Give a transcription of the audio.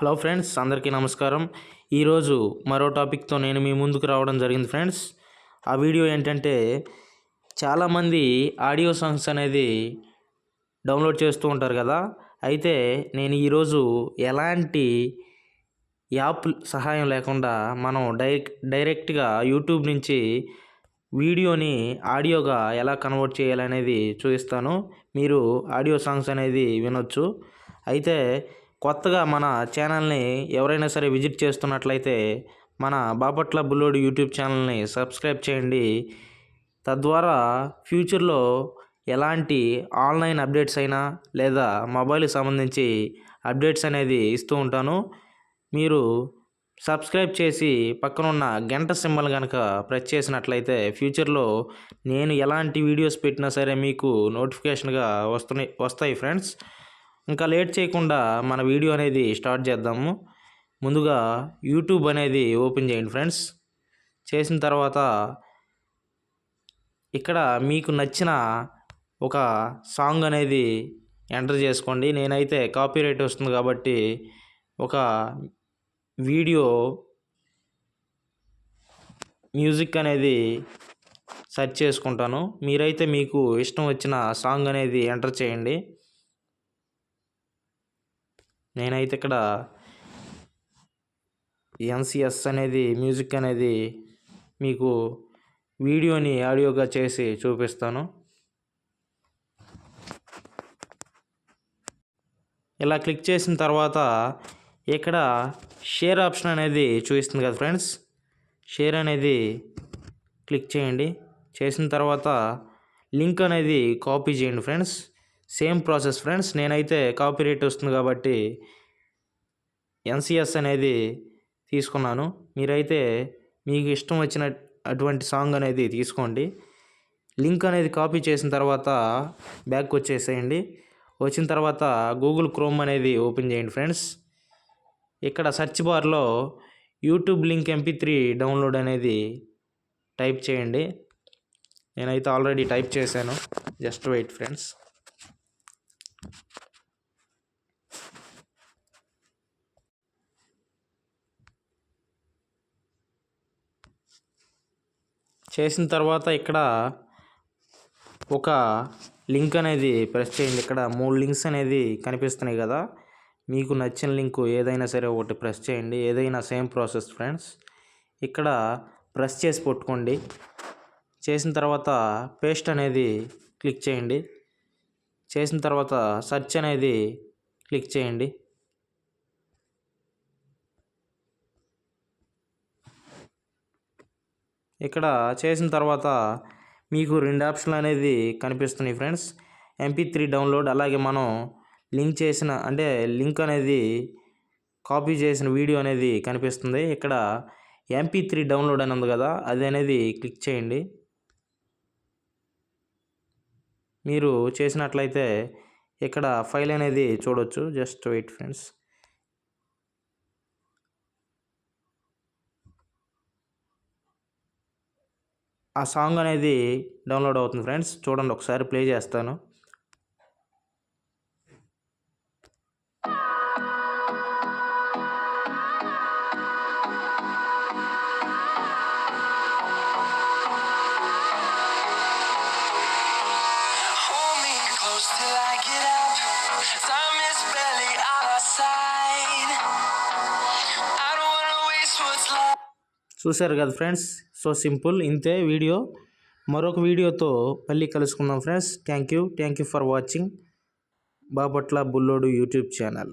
Hello friends అందరికీ నమస్కారం. ఈరోజు మరో టాపిక్తో నేను మీ ముందుకు రావడం జరిగింది ఫ్రెండ్స్. ఆ వీడియో ఏంటంటే చాలామంది ఆడియో సాంగ్స్ అనేది డౌన్లోడ్ చేస్తూ ఉంటారు కదా. అయితే నేను ఈరోజు ఎలాంటి యాప్ సహాయం లేకుండా మనం డైరెక్ట్ డైరెక్ట్గా యూట్యూబ్ నుంచి వీడియోని ఆడియోగా ఎలా కన్వర్ట్ చేయాలనేది చూపిస్తాను. మీరు ఆడియో సాంగ్స్ అనేది వినొచ్చు. అయితే కొత్తగా మన ఛానల్ని ఎవరైనా సరే విజిట్ చేస్తున్నట్లయితే మన బాపట్ల బుల్లోడు యూట్యూబ్ ఛానల్ని సబ్స్క్రైబ్ చేయండి. తద్వారా ఫ్యూచర్లో ఎలాంటి ఆన్లైన్ అప్డేట్స్ అయినా లేదా మొబైల్కి సంబంధించి అప్డేట్స్ అనేది ఇస్తూ ఉంటాను. మీరు సబ్స్క్రైబ్ చేసి పక్కనున్న గంట సింబల్ కనుక ప్రెస్ చేసినట్లయితే ఫ్యూచర్లో నేను ఎలాంటి వీడియోస్ పెట్టినా సరే మీకు నోటిఫికేషన్గా వస్తున్నాయి వస్తాయి ఫ్రెండ్స్. ఇంకా లేట్ చేయకుండా మన వీడియో అనేది స్టార్ట్ చేద్దాము. ముందుగా యూట్యూబ్ అనేది ఓపెన్ చేయండి ఫ్రెండ్స్. చేసిన తర్వాత ఇక్కడ మీకు నచ్చిన ఒక సాంగ్ అనేది ఎంటర్ చేసుకోండి. నేనైతే కాపీరైట్ వస్తుంది కాబట్టి ఒక వీడియో మ్యూజిక్ అనేది సెర్చ్ చేసుకుంటాను. మీరైతే మీకు ఇష్టం వచ్చిన సాంగ్ అనేది ఎంటర్ చేయండి. నేనైతే ఇక్కడ ఎన్సిఎస్ అనేది మ్యూజిక్ అనేది మీకు వీడియోని ఆడియోగా చేసి చూపిస్తాను. ఇలా క్లిక్ చేసిన తర్వాత ఇక్కడ షేర్ ఆప్షన్ అనేది చూపిస్తుంది కదా ఫ్రెండ్స్. షేర్ అనేది క్లిక్ చేయండి. చేసిన తర్వాత లింక్ అనేది కాపీ చేయండి ఫ్రెండ్స్. Same process friends. నేనైతే కాపీ రేట్ వస్తుంది కాబట్టి ఎన్సిఎస్ అనేది తీసుకున్నాను. మీరైతే మీకు ఇష్టం వచ్చిన అటువంటి సాంగ్ అనేది తీసుకోండి. లింక్ అనేది కాపీ చేసిన తర్వాత బ్యాక్ వచ్చేసేయండి. వచ్చిన తర్వాత గూగుల్ క్రోమ్ అనేది ఓపెన్ చేయండి ఫ్రెండ్స్. ఇక్కడ సెర్చ్ బార్లో YouTube link MP three download అనేది టైప్ చేయండి. నేనైతే ఆల్రెడీ టైప్ చేశాను. Just wait friends. చేసిన తర్వాత ఇక్కడ ఒక లింక్ అనేది ప్రెస్ చేయండి. ఇక్కడ మూడు లింక్స్ అనేది కనిపిస్తున్నాయి కదా. మీకు నచ్చిన లింక్ ఏదైనా సరే ఒకటి ప్రెస్ చేయండి. ఏదైనా సేమ్ ప్రాసెస్ ఫ్రెండ్స్. ఇక్కడ ప్రెస్ చేసి పట్టుకోండి. చేసిన తర్వాత పేస్ట్ అనేది క్లిక్ చేయండి. చేసిన తర్వాత సెర్చ్ అనేది క్లిక్ చేయండి. ఇక్కడ చేసిన తర్వాత మీకు రెండు ఆప్షన్లు అనేది కనిపిస్తున్నాయి ఫ్రెండ్స్. ఎంపీ త్రీ డౌన్లోడ్ అలాగే మనం లింక్ చేసిన అంటే లింక్ అనేది కాపీ చేసిన వీడియో అనేది కనిపిస్తుంది. ఇక్కడ ఎంపీ త్రీ డౌన్లోడ్ అని ఉంది కదా అది అనేది క్లిక్ చేయండి. మీరు చేసినట్లయితే ఇక్కడ ఫైల్ అనేది చూడొచ్చు. Just wait friends. ఆ సాంగ్ అనేది డౌన్లోడ్ అవుతుంది ఫ్రెండ్స్. చూడండి ఒకసారి ప్లే చేస్తాను. చూశారు కదా ఫ్రెండ్స్? సో సింపుల్ ఇంతే వీడియో. మరొక వీడియోతో మళ్ళీ కలుసుకుందాం friends. Thank you. Thank you for watching. Bapatla Bullodu YouTube channel.